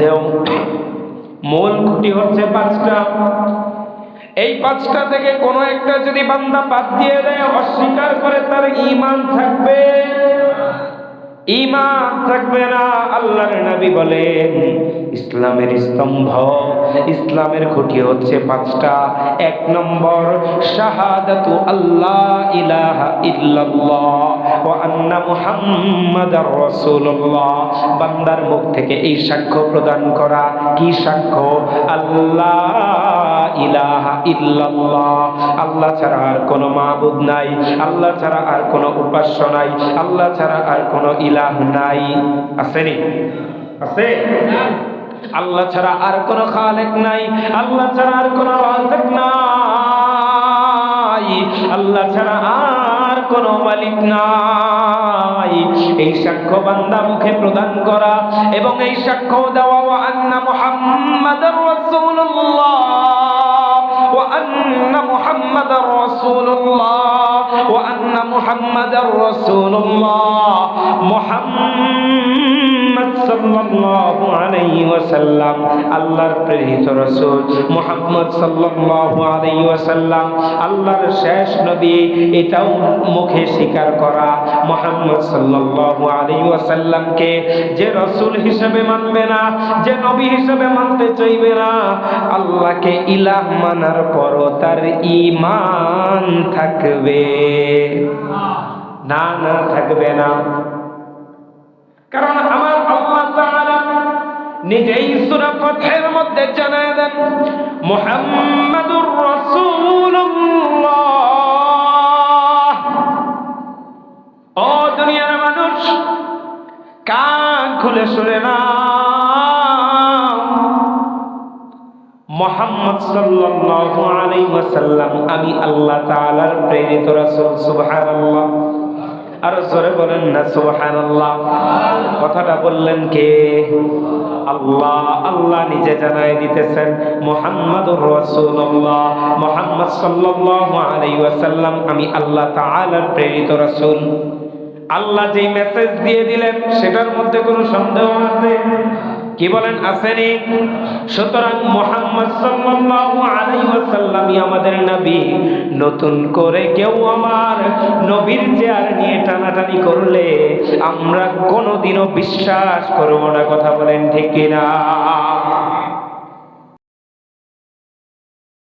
মধ্যেও মূল খুঁটি হচ্ছে পাঁচটা। এই পাঁচটা থেকে কোনো একটা যদি বান্দা বাদ দিয়ে দেয়, অস্বীকার করে তার ইমান থাকবে। ইমান থাকবে না, আল্লাহর নবী বলেন, ইসলামের স্তম্ভ ইসলামের খুঁটি হচ্ছে পাঁচটা। এক নম্বর, শাহাদাতু আল্লাহ ইলাহা ইল্লাল্লাহ ওয়া আন্না মুহাম্মাদার রাসূলুল্লাহ। বান্দার মুখ থেকে এই সাক্ষ্য প্রদান করা কি সাক্ষ্য? আল্লাহ ইলাহা ইল্লাল্লাহ। আল্লাহ ছাড়া আর কোনো মাবুদ নাই, আল্লাহ ছাড়া আর কোনো উপাস্য নাই, আল্লাহ ছাড়া আর কোনো ইলাহ নাই। আসেনি আছে? আল্লাহ ছাড়া আর কোনো খালেক নাই, আল্লাহ ছাড়া আর কোনো রাজিক নাই, আল্লাহ ছাড়া আর কোনো মালিক নাই। এই সাক্ষ্য বান্দা মুখে প্রদান করা এবং এই সাক্ষ্য দেওয়া, ওয়া আন্না মুহাম্মাদার রাসূলুল্লাহ, ওয়া আন্না মুহাম্মাদার রাসূলুল্লাহ, ওয়া আন্না মুহাম্মাদার রাসূলুল্লাহ, মুহাম্মদ সাল্লাল্লাহু আলাইহি ওয়াসাল্লাম, আল্লাহর প্রেরিত রাসূল। মুহাম্মদ সাল্লাল্লাহু আলাইহি ওয়াসাল্লাম, আল্লাহর শেষ নবী, এটাও মুখে স্বীকার করা মুহাম্মদ সাল্লাল্লাহু আলাইহি ওয়াসাল্লামকে। যে রাসূল হিসেবে মানবে না, যে নবী হিসেবে মানতে চাইবে না, আল্লাহকে ইলাহ মানার পরও তার ঈমান থাকবে। না না, থাকবে না। কারণ নিজেই সূরা ফাতহের মধ্যে জানায় দেন, মুহাম্মাদুর রাসূলুল্লাহ। ও দুনিয়ার মানুষ, কান খুলে শুনে না মোহাম্মদ সাল্লাল্লাহু আলাইহি ওয়াসাল্লাম, আমি আল্লাহ তাআলার প্রেরিত রাসূল, সুবহানাল্লাহ। আর জোরে বলেন না, সুবহানাল্লাহ। কথাটা বললেন কে? আল্লাহ আল্লাহ নিজে জানাই দিতেছেন, মুহাম্মাদুর রাসূলুল্লাহ। মুহাম্মদ সাল্লাল্লাহু আলাইহি ওয়াসাল্লাম, আমি আল্লাহ তাআলার প্রেরিত রাসূল। আল্লাহ যেই মেসেজ দিয়ে দিলেন, সেটার মধ্যে কোনো সন্দেহ আছে? কি বলেন, আসেনি? সুতরাং মোহাম্মদ সাল্লাল্লাহু আলাইহি ওয়াসাল্লামই আমাদের নবী। নতুন করে কেউ আমার নবীর চেয়ার নিয়ে টানাটানি করলে আমরা কোনোদিনও বিশ্বাস করব না, কথা বলেন ঠিক কিনা?